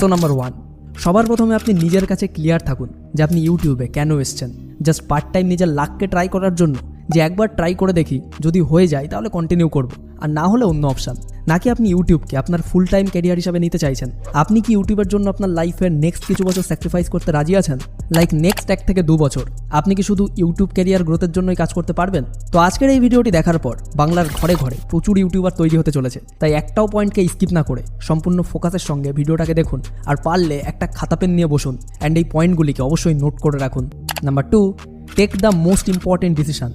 So number one সবার প্রথমে আপনি নিজের কাছে ক্লিয়ার থাকুন যে আপনি ইউটিউবে কেন এসছেন। জাস্ট পার্ট টাইম নিজের লাককে ট্রাই করার জন্য যে একবার ট্রাই করে দেখি, যদি হয়ে যায় তাহলে কন্টিনিউ করব। আর না হলে অন্য অপশান নাকি আপনি ইউটিউবকে আপনার ফুল টাইম ক্যারিয়ার হিসাবে নিতে চাইছেন? আপনি কি ইউটিউবের জন্য আপনার লাইফের নেক্সট কিছু বছর স্যাক্রিফাইস করতে রাজি আছেন? লাইক নেক্সট এক থেকে দু বছর। আপনি কি শুধু ইউটিউব ক্যারিয়ার গ্রোথের জন্যই কাজ করতে পারবেন? তো আজকের এই ভিডিওটি দেখার পর বাংলার ঘরে ঘরে প্রচুর ইউটিউবার তৈরি হতে চলেছে, তাই একটাও পয়েন্টকে স্কিপ না করে সম্পূর্ণ ফোকাসের সঙ্গে ভিডিওটাকে দেখুন আর পারলে একটা খাতা পেন নিয়ে বসুন অ্যান্ড এই পয়েন্টগুলিকে অবশ্যই নোট করে রাখুন। Number two take the most important decision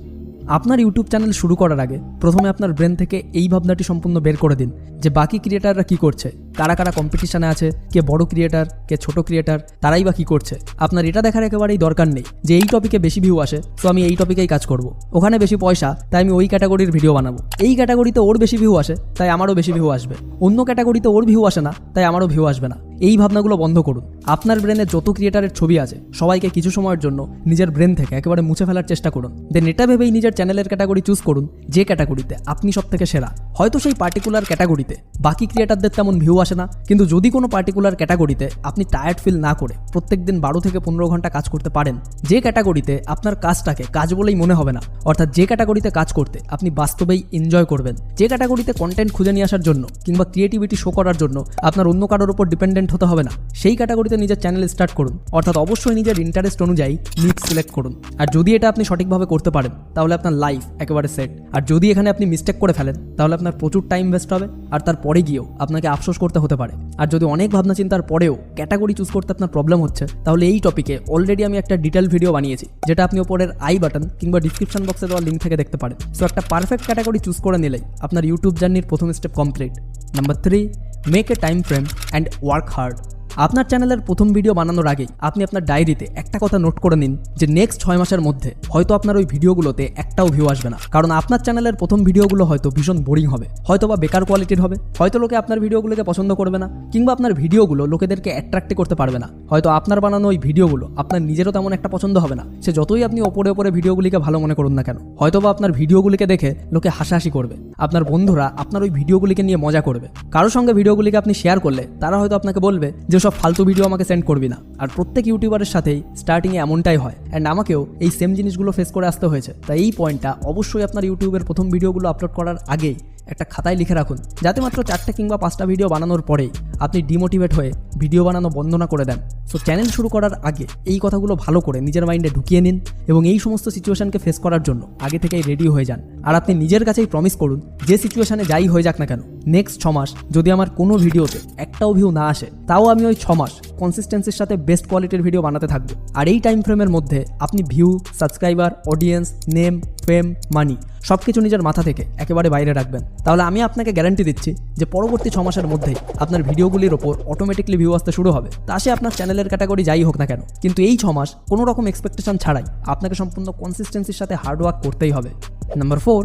আপনার ইউটিউব চ্যানেল শুরু করার আগে প্রথমে আপনার ব্রেন থেকে এই ভাবনাটি সম্পূর্ণ বের করে দিন যে বাকি ক্রিয়েটাররা কি করছে। কারা কারা কম্পিটিশনে আছে, কে বড় ক্রিয়েটার, কে ছোট ক্রিয়েটার, তারাই বা কি করছে। আপনার এটা দেখার একেবারেই দরকার নেই যে এই টপিকে বেশি ভিউ আসে, তো আমি এই টপিকেই কাজ করব। ওখানে বেশি পয়সা, তাই আমি ওই ক্যাটাগরির ভিডিও বানাবো। এই ক্যাটাগরিতে ওর বেশি ভিউ আসে, তাই আমারও বেশি ভিউ আসবে। অন্য ক্যাটাগরিতে ওর ভিউ আসে না, তাই আমারও ভিউ আসবে না। এই ভাবনাগুলো বন্ধ করুন। আপনার ব্রেনে যত ক্রিয়েটারের ছবি আছে, সবাইকে কিছু সময়ের জন্য নিজের ব্রেন থেকে একেবারে মুছে ফেলার চেষ্টা করুন। দেন এটা ভেবেই নিজের চ্যানেলের ক্যাটাগরি চুজ করুন, যে ক্যাটাগরিতে আপনি সব থেকে সেরা। হয়তো সেই পার্টিকুলার ক্যাটাগরিতে বাকি ক্রিয়েটারদের তেমন ভিউ আসে না, কিন্তু যদি কোনো পার্টিকুলার ক্যাটাগরিতে আপনি টায়ার্ড ফিল না করে প্রত্যেক দিন বারো থেকে পনেরো ঘণ্টা কাজ করতে পারেন, যে ক্যাটাগরিতে আপনার কাজটাকে কাজ বলেই মনে হবে না, অর্থাৎ যে ক্যাটাগরিতে কাজ করতে আপনি বাস্তবেই এনজয় করবেন। যে ক্যাটাগরিতে কন্টেন্ট খুঁজে নিয়ে আসার জন্য কিংবা ক্রিয়েটিভিটি শো করার জন্য আপনার অন্য কারোর উপর ডিপেন্ডেন্ট হতে হবে না। সেই ক্যাটাগরিতে নিজের চ্যানেল স্টার্ট করুন। অর্থাৎ অবশ্যই নিজের ইন্টারেস্ট অনুযায়ী নিট সিলেক্ট করুন। আর যদি এটা আপনি সঠিকভাবে করতে পারেন, তাহলে আপনার লাইফ একেবারে সেট আর যদি এখানে আপনি মিস্টেক করে ফেলেন, তাহলে আপনার প্রচুর টাইম ওয়েস্ট হবে, আর তারপরে গিয়েও আপনাকে আফসোস করতে হতে পারে। আর যদি অনেক ভাবনা চিন্তার পরেও ক্যাটাগরি চুজ করতে আপনার প্রবলেম হচ্ছে, তাহলে এই টপিকে অলরেডি আমি একটা ডিটেল ভিডিও বানিয়েছি, যেটা আপনি ওপরের আই বাটন কিংবা ডিসক্রিপশন বক্সে দেওয়া লিঙ্ক থেকে দেখতে পারেন। সো একটা পারফেক্ট ক্যাটাগরি চুজ করে নিলেই আপনার ইউটিউব জার্নির প্রথম step complete number three Make a time frame and work hard. আপনার চ্যানেলের প্রথম ভিডিও বানানোর আগেই আপনি আপনার ডায়েরিতে একটা কথা নোট করে নিন যে নেক্সট ছয় মাসের মধ্যে হয়তো আপনার ওই ভিডিওগুলোতে একটাও ভিউ আসবে না। কারণ আপনার চ্যানেলের প্রথম ভিডিওগুলো হয়তো ভীষণ বোরিং হবে, হয়তো বা বেকার কোয়ালিটির হবে, হয়তো লোকে আপনার ভিডিওগুলোকে পছন্দ করবে না, কিংবা আপনার ভিডিওগুলো লোকেদেরকে অ্যাট্রাক্টই করতে পারবে না। হয়তো আপনার বানানো ওই ভিডিওগুলো আপনার নিজেরও তেমন একটা পছন্দ হবে না। সে যতই আপনি ওপরে ওপরে ভিডিওগুলিকে ভালো মনে করুন না কেন, হয়তো বা আপনার ভিডিওগুলিকে দেখে লোকে হাসাহাসি করবে। আপনার বন্ধুরা আপনার ওই ভিডিওগুলিকে নিয়ে মজা করবে। কারোর সঙ্গে ভিডিওগুলিকে আপনি শেয়ার করলে তারা হয়তো আপনাকে বলবে যে সব ফালতু ভিডিও আমাকে সেন্ড করবি না। আর প্রত্যেক ইউটিউবারের সাথেই স্টার্টিংয়ে এমনটাই হয়। অ্যান্ড আমাকেও এই সেম জিনিসগুলো ফেস করে আসতে হয়েছে। তাই এই পয়েন্টটা অবশ্যই আপনার ইউটিউবের প্রথম ভিডিওগুলো আপলোড করার আগেই একটা খাতায় লিখে রাখুন। যাতে মাত্র চারটে কিংবা পাঁচটা ভিডিও বানানোর পরেই আপনি ডিমোটিভেট হয়ে ভিডিও বানানো বন্ধ না করে দেন। সো চ্যানেল শুরু করার আগে এই কথাগুলো ভালো করে নিজের মাইন্ডে ঢুকিয়ে নিন এবং এই সমস্ত সিচুয়েশনকে ফেস করার জন্য আগে থেকেই রেডি হয়ে যান। আর আপনি নিজের কাছেই প্রমিস করুন, যে সিচুয়েশনে যাই হয়ে যাক না কেন নেক্সট ছ মাস যদি আমার কোনো ভিডিওতে একটাও ভিউ না আসে, তাও আমি ওই ছ মাস কনসিস্টেন্সির সাথে বেস্ট কোয়ালিটির ভিডিও বানাতে থাকব। আর এই টাইম ফ্রেমের মধ্যে আপনি view subscriber audience name fame money সব কিছু নিজের মাথা থেকে একেবারে বাইরে রাখবেন। তাহলে আমি আপনাকে গ্যারান্টি দিচ্ছি যে পরবর্তী ছ মাসের মধ্যেই আপনার ভিডিওগুলির ওপর অটোমেটিকলি ভিউ আসতে শুরু হবে। তা সে আপনার চ্যানেলের ক্যাটাগরি যাই হোক না কেন, কিন্তু এই ছ মাস কোনো রকম এক্সপেকটেশন ছাড়াই আপনাকে সম্পূর্ণ কনসিস্টেন্সির সাথে হার্ডওয়ার্ক করতেই হবে। নাম্বার ফোর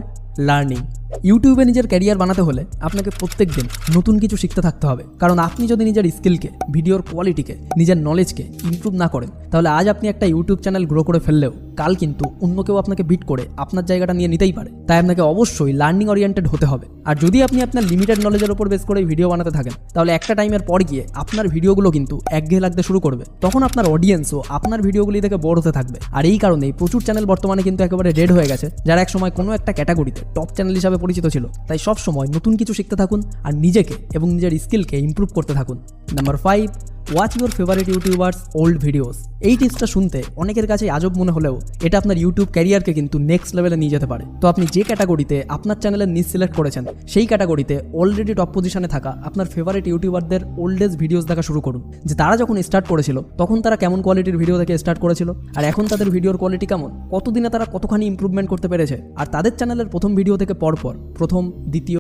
লার্নিং ইউটিউবে নিজের ক্যারিয়ার বানাতে হলে আপনাকে প্রত্যেক দিন নতুন কিছু শিখতে থাকতে হবে। কারণ আপনি যদি নিজের স্কিলকে, ভিডিওর কোয়ালিটিকে, নিজের নলেজকে ইমপ্রুভ না করেন, তাহলে আজ আপনি একটা ইউটিউব চ্যানেল গ্রো করে ফেললেও কাল কিন্তু অন্য কেউ আপনাকে বিট করে আপনার জায়গাটা নিয়ে নিতেই পারে। তাই আপনাকে অবশ্যই লার্নিং ওরিয়েন্টেড হতে হবে। আর যদি আপনি আপনার লিমিটেড নলেজের উপর বেস করে ভিডিও বানাতে থাকেন, তাহলে একটা টাইমের পর গিয়ে আপনার ভিডিওগুলো কিন্তু একঘেয়ে লাগতে শুরু করবে। তখন আপনার অডিয়েন্সও আপনার ভিডিওগুলি থেকে বড় হতে থাকবে। আর এই কারণেই প্রচুর চ্যানেল বর্তমানে কিন্তু একেবারে ডেড হয়ে গেছে, যারা একসময় কোনো একটা ক্যাটাগরিতে টপ চ্যানেল হিসাবে পরিচিত ছিল। তাই সব সময় নতুন কিছু শিখতে থাকুন আর নিজেকে এবং নিজের স্কিলকে ইম্প্রুভ করতে থাকুন। Number five watch your favourite YouTubers old videos এই টিপসটা শুনতে অনেকের কাছে আজব মনে হলেও এটা আপনার ইউটিউব ক্যারিয়ারকে কিন্তু নেক্সট লেভেলে নিয়ে যেতে পারে। তো আপনি যে ক্যাটাগরিতে আপনার চ্যানেলের নিজ সিলেক্ট করেছেন, সেই ক্যাটাগরিতে অলরেডি টপ পজিশনে থাকা আপনার ফেভারিট ইউটিউবারদের ওল্ডেজ ভিডিওস দেখা শুরু করুন। যে তারা যখন স্টার্ট করেছিল, তখন তারা কেমন কোয়ালিটির ভিডিও থেকে স্টার্ট করেছিল? আর এখন তাদের ভিডিওর কোয়ালিটি কেমন? কতদিনে তারা কতখানি ইম্প্রুভমেন্ট করতে পেরেছে? আর তাদের চ্যানেলের প্রথম ভিডিও থেকে পরপর, প্রথম, দ্বিতীয়